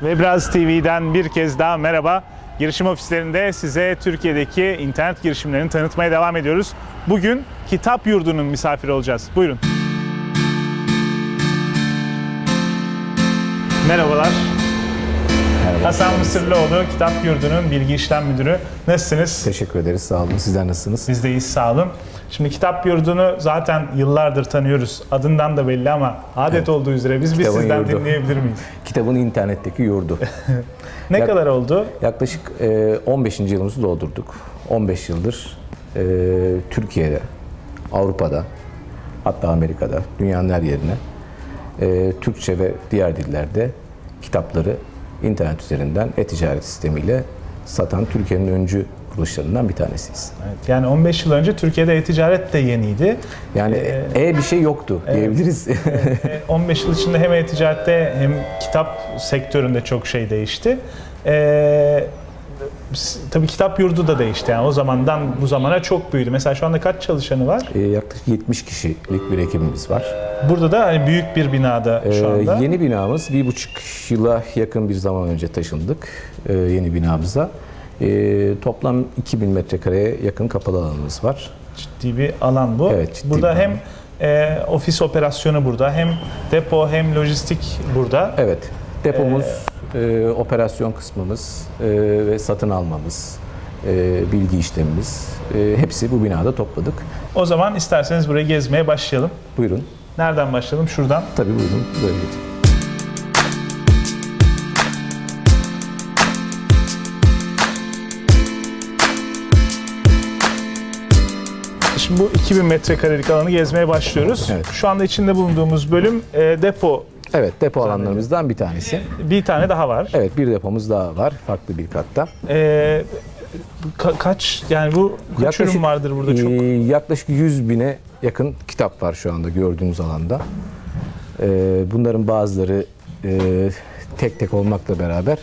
Webraz TV'den bir kez daha merhaba. Girişim ofislerinde size Türkiye'deki internet girişimlerini tanıtmaya devam ediyoruz. Bugün Kitap Yurdu'nun misafiri olacağız. Buyurun. Merhabalar. Merhaba. Hasan Mısırlıoğlu, Kitap Yurdu'nun Bilgi İşlem Müdürü. Nasılsınız? Teşekkür ederiz. Sağ olun. Sizler nasılsınız? Biz de iyiyiz, sağ olun. Şimdi Kitap Yurdu'nu zaten yıllardır tanıyoruz. Adından da belli ama adet olduğu üzere biz, biz Kitabın sizden yurdu. dinleyebilir miyiz? Kitabın internetteki yurdu. Ne Yak- kadar oldu? Yaklaşık e, 15. yılımızı doldurduk. 15 yıldır e, Türkiye'de, Avrupa'da, hatta Amerika'da, dünyanın her yerine e, Türkçe ve diğer dillerde kitapları internet üzerinden e-ticaret sistemiyle satan Türkiye'nin öncü kuruluşlarından bir tanesiyiz. Evet, yani 15 yıl önce Türkiye'de e-ticaret de yeniydi. Yani e bir şey yoktu diyebiliriz. E, 15 yıl içinde hem e-ticarette hem kitap sektöründe çok şey değişti. E, tabii kitap yurdu da değişti. Yani o zamandan bu zamana çok büyüdü. Mesela şu anda kaç çalışanı var? E, yaklaşık 70 kişilik bir ekibimiz var. Burada da hani büyük bir binada şu Ee, anda. yeni binamız bir buçuk yıla yakın bir zaman önce taşındık ee, yeni binamıza. Ee, toplam 2000 metrekareye yakın kapalı alanımız var. ciddi bir alan bu. Evet, ciddi burada bir hem e, ofis operasyonu burada, hem depo hem lojistik burada. Evet, depomuz, e, operasyon kısmımız e, ve satın almamız, e, bilgi işlemimiz e, hepsi bu binada topladık. O zaman isterseniz burayı gezmeye başlayalım. Buyurun. Nereden başlayalım? Şuradan. Tabii buyurun. Böyle geçin. Şimdi bu 2000 metrekarelik alanı gezmeye başlıyoruz. Evet. Şu anda içinde bulunduğumuz bölüm e, depo. Evet, depo alanlarımızdan bir tanesi. Bir tane daha var. Evet, bir depomuz daha var farklı bir katta. E, ka- kaç yani bu kaç Yaklaşık, ürün vardır burada çok? e, yaklaşık 100 bine yakın kitap var şu anda gördüğünüz alanda. E, bunların bazıları e, tek tek olmakla beraber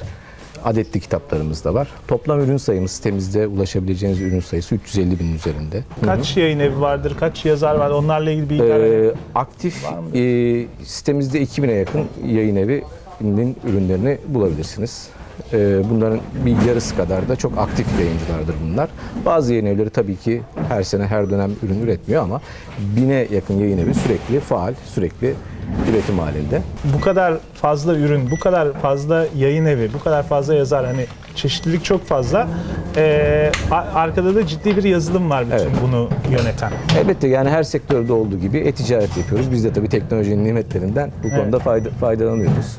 adetli kitaplarımız da var. Toplam ürün sayımız sitemizde ulaşabileceğiniz ürün sayısı 350 bin üzerinde. Kaç yayın evi vardır? Kaç yazar var? Onlarla ilgili bilgiler. E, aktif e, sitemizde 2000'e yakın yayın evinin ürünlerini bulabilirsiniz. E, bunların bir yarısı kadar da çok aktif yayıncılardır bunlar. Bazı yayın evleri tabii ki her sene her dönem ürün üretmiyor ama bine yakın yayın evi sürekli faal, sürekli üretim halinde. bu kadar fazla ürün, bu kadar fazla yayın evi, bu kadar fazla yazar hani çeşitlilik çok fazla. E, a- arkada da ciddi bir yazılım var bütün Evet. bunu yöneten. Elbette yani her sektörde olduğu gibi e-ticaret yapıyoruz. Biz de tabii teknolojinin nimetlerinden bu Evet. konuda fayda, faydalanıyoruz.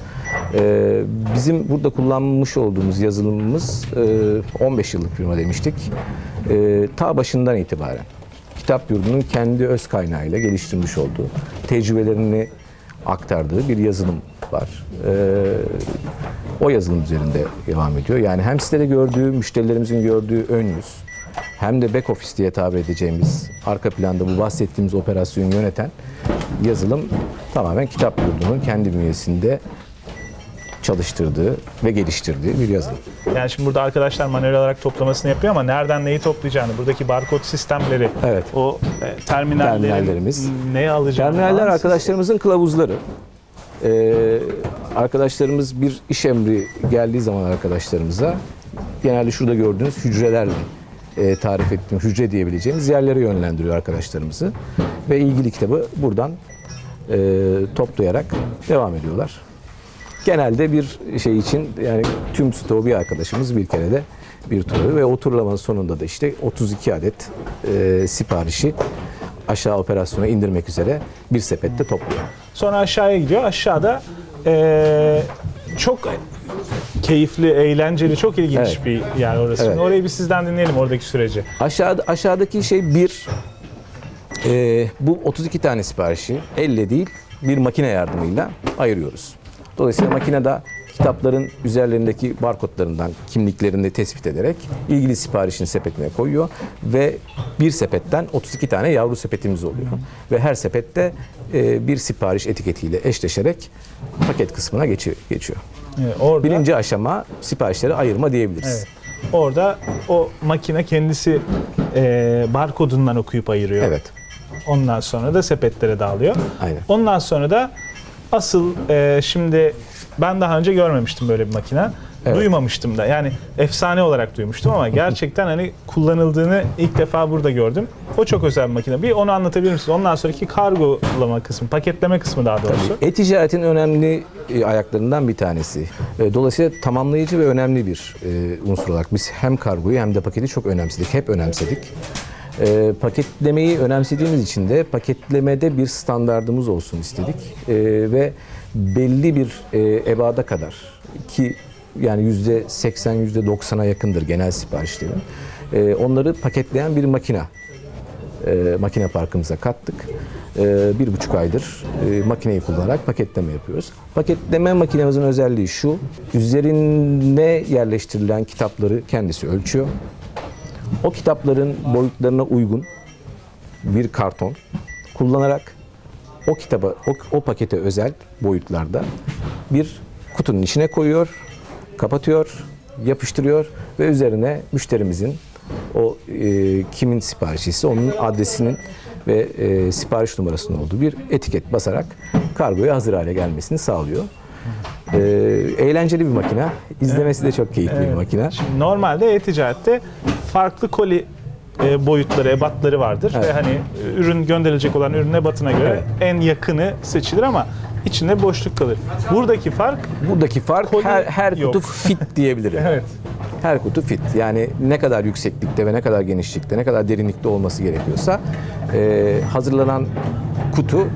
Ee, bizim burada kullanmış olduğumuz yazılımımız e, 15 yıllık firma demiştik. Ee, ta başından itibaren kitap yurdunun kendi öz kaynağıyla geliştirmiş olduğu, tecrübelerini aktardığı bir yazılım var. Ee, o yazılım üzerinde devam ediyor. Yani hem sitede gördüğü, müşterilerimizin gördüğü ön yüz, hem de back office diye tabir edeceğimiz arka planda bu bahsettiğimiz operasyonu yöneten yazılım tamamen kitap yurdunun kendi bünyesinde çalıştırdığı ve geliştirdiği bir yazılım. Yani şimdi burada arkadaşlar manuel olarak toplamasını yapıyor ama nereden neyi toplayacağını, buradaki barkod sistemleri, Evet. o e, terminallerin Terminallerimiz. neye alacağını Terminaller arkadaşlarımızın kılavuzları. Ee, arkadaşlarımız bir iş emri geldiği zaman arkadaşlarımıza genelde şurada gördüğünüz hücrelerle e, tarif ettiğim hücre diyebileceğimiz yerlere yönlendiriyor arkadaşlarımızı. Ve ilgili kitabı buradan e, toplayarak devam ediyorlar. Genelde bir şey için yani tüm stoğu bir arkadaşımız bir kere de bir turu ve o turlamanın sonunda da işte 32 adet e, siparişi aşağı operasyona indirmek üzere bir sepette topluyor. Sonra aşağıya gidiyor. Aşağıda e, çok keyifli, eğlenceli, çok ilginç Evet. bir yer orası. Evet. Şimdi Orayı bir sizden dinleyelim oradaki süreci. Aşağıda aşağıdaki şey bir e, bu 32 tane siparişi elle değil bir makine yardımıyla ayırıyoruz. Dolayısıyla makinede kitapların üzerlerindeki barkodlarından kimliklerini tespit ederek ilgili siparişin sepetine koyuyor ve bir sepetten 32 tane yavru sepetimiz oluyor. Ve her sepette e, bir sipariş etiketiyle eşleşerek paket kısmına geçi- geçiyor. Evet, orada, Birinci aşama siparişleri ayırma diyebiliriz. evet, orada o makine kendisi e, barkodundan okuyup ayırıyor. Evet. Ondan sonra da sepetlere dağılıyor. Aynen. Ondan sonra da asıl e, şimdi ben daha önce görmemiştim böyle bir makine. Evet. Duymamıştım da. Yani efsane olarak duymuştum ama gerçekten hani kullanıldığını ilk defa burada gördüm. O çok özel bir makine. Bir onu anlatabilir misiniz? Ondan sonraki kargolama kısmı, paketleme kısmı daha doğrusu. E-ticaretin önemli e, ayaklarından bir tanesi. E, Dolayısıyla tamamlayıcı ve önemli bir e, unsur olarak biz hem kargoyu hem de paketi çok önemsedik, hep önemsedik. E, paketlemeyi önemsediğimiz için de paketlemede bir standardımız olsun istedik E, ve belli bir e, ebada kadar ki yani yüzde 80 yüzde 90'a yakındır genel siparişlerin. E, onları paketleyen bir makina e, makine parkımıza kattık. E, bir buçuk aydır e, makineyi kullanarak paketleme yapıyoruz. Paketleme makinemizin özelliği şu, üzerine yerleştirilen kitapları kendisi ölçüyor. O kitapların boyutlarına uygun bir karton kullanarak o kitaba, o, o pakete özel boyutlarda bir kutunun içine koyuyor, kapatıyor, yapıştırıyor ve üzerine müşterimizin o e, kimin siparişi ise onun adresinin ve e, sipariş numarasının olduğu bir etiket basarak kargoya hazır hale gelmesini sağlıyor. E, eğlenceli bir makine. İzlemesi de çok keyifli bir makine. Şimdi normalde e-ticarette farklı koli e, boyutları, ebatları vardır ve hani e, ürün gönderilecek olan ürün ebatına göre en yakını seçilir ama içinde boşluk kalır. Buradaki fark Buradaki fark Koli her, her kutu yok. fit diyebilirim. evet. Her kutu fit. Yani ne kadar yükseklikte ve ne kadar genişlikte, ne kadar derinlikte olması gerekiyorsa e, hazırlanan kutu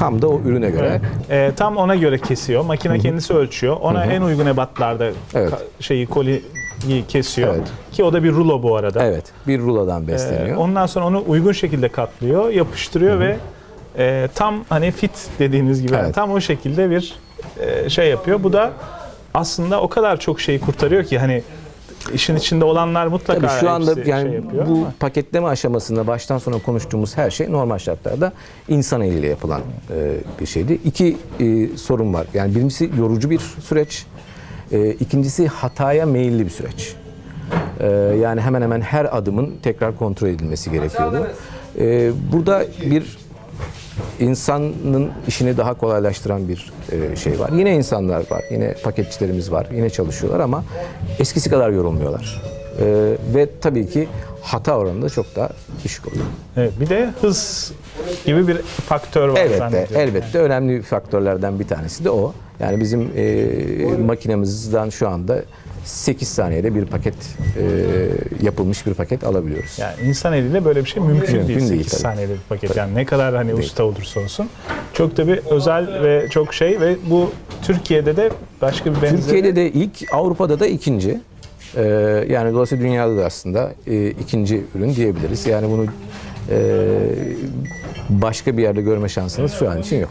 tam da o ürüne göre. E, tam ona göre kesiyor. Makine kendisi ölçüyor. Ona en uygun ebatlarda Evet. ka- şeyi koliyi kesiyor. Evet. Ki o da bir rulo bu arada. Evet, bir rulodan E, besleniyor. ondan sonra onu uygun şekilde katlıyor, yapıştırıyor ve e, tam hani fit dediğiniz gibi Evet. tam o şekilde bir e, şey yapıyor. Bu da aslında o kadar çok şeyi kurtarıyor ki hani işin içinde olanlar mutlaka Tabii şu anda yani şey yapıyor bu ama- paketleme aşamasında baştan sona konuştuğumuz her şey normal şartlarda insan eliyle yapılan e, bir şeydi. İki e, sorun var. Yani birincisi yorucu bir süreç. E, ikincisi hataya meyilli bir süreç. E, yani hemen hemen her adımın tekrar kontrol edilmesi gerekiyordu. E, burada bir insanın işini daha kolaylaştıran bir e, şey var. Yine insanlar var, yine paketçilerimiz var, yine çalışıyorlar ama eskisi kadar yorulmuyorlar. E, ve tabii ki hata oranı da çok daha düşük oluyor. Evet, bir de hız gibi bir faktör var Elbette, elbette önemli faktörlerden bir tanesi de o. Yani bizim e, makinemizden şu anda 8 saniyede bir paket e, yapılmış bir paket alabiliyoruz. Yani insan eliyle böyle bir şey mümkün, Mümkün değil. değil 8 tabii. saniyede bir paket. Yani ne kadar hani usta olursa olsun. Çok da bir özel ve çok şey ve bu Türkiye'de de başka bir benzeri. Türkiye'de de ilk, Avrupa'da da ikinci. Ee, yani dolayısıyla dünyada da aslında e, ikinci ürün diyebiliriz. Yani bunu e, başka bir yerde görme şansınız şu an için yok.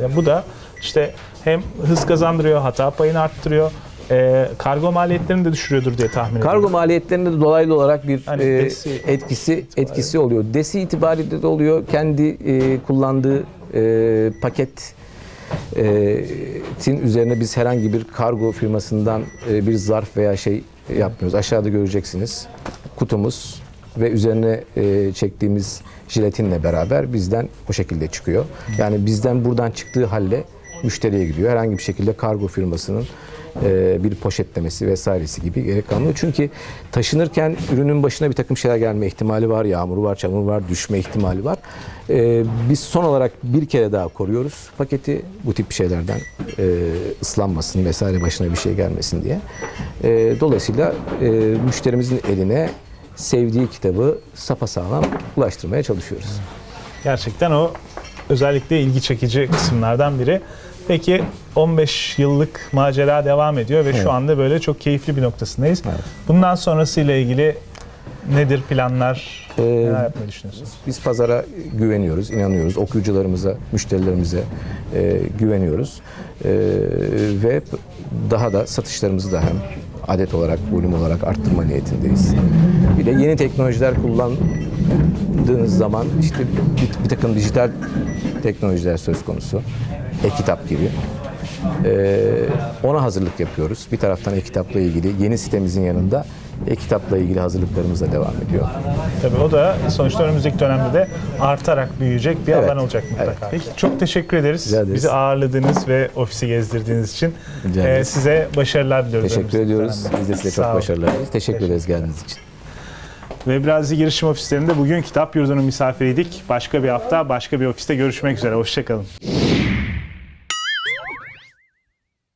Evet, bu da işte hem hız kazandırıyor, hata payını arttırıyor. e, kargo maliyetlerini de düşürüyordur diye tahmin ediyorum. Kargo maliyetlerinde de dolaylı olarak bir Hani e, desi- etkisi etkisi oluyor. Desi itibariyle de oluyor. Kendi e, kullandığı e, paket e, tin üzerine biz herhangi bir kargo firmasından e, bir zarf veya şey yapmıyoruz. Aşağıda göreceksiniz. Kutumuz ve üzerine e, çektiğimiz jiletinle beraber bizden o şekilde çıkıyor. Yani bizden buradan çıktığı halde müşteriye gidiyor. Herhangi bir şekilde kargo firmasının e, bir poşetlemesi vesairesi gibi gerek. Çünkü taşınırken ürünün başına bir takım şeyler gelme ihtimali var. Yağmur var, çamur var, düşme ihtimali var. E, biz son olarak bir kere daha koruyoruz paketi bu tip şeylerden e, ıslanmasın vesaire başına bir şey gelmesin diye. Dolayısıyla müşterimizin eline sevdiği kitabı sapasağlam ulaştırmaya çalışıyoruz. Gerçekten o özellikle ilgi çekici kısımlardan biri. Peki 15 yıllık macera devam ediyor ve şu anda böyle çok keyifli bir noktasındayız. Bundan sonrasıyla ilgili nedir planlar? Ee, Neler yapmayı düşünüyorsunuz? Biz pazara güveniyoruz, inanıyoruz. Okuyucularımıza, müşterilerimize e, güveniyoruz. E, ve daha da satışlarımızı da hem adet olarak, volüm olarak arttırma niyetindeyiz. Bir de yeni teknolojiler kullandığınız zaman işte bir, bir takım dijital teknolojiler söz konusu. E-kitap gibi. Ee, ona hazırlık yapıyoruz. Bir taraftan e-kitapla ilgili yeni sitemizin yanında E-kitapla ilgili hazırlıklarımız da devam ediyor. Tabii o da sonuçta önümüzdeki dönemde de artarak büyüyecek bir Evet, alan olacak mutlaka. Peki, çok teşekkür ederiz. Rica ederiz. Bizi ağırladığınız ve ofisi gezdirdiğiniz için. Ederiz. size başarılar diliyoruz. Teşekkür ediyoruz. dönemde. Biz de size Sağ çok başarılar dileriz. Teşekkür ederiz geldiğiniz için. Webrazi Girişim Ofislerinde bugün Kitap Yurdu'nun misafiriydik. Başka bir hafta, başka bir ofiste görüşmek üzere. Hoşçakalın.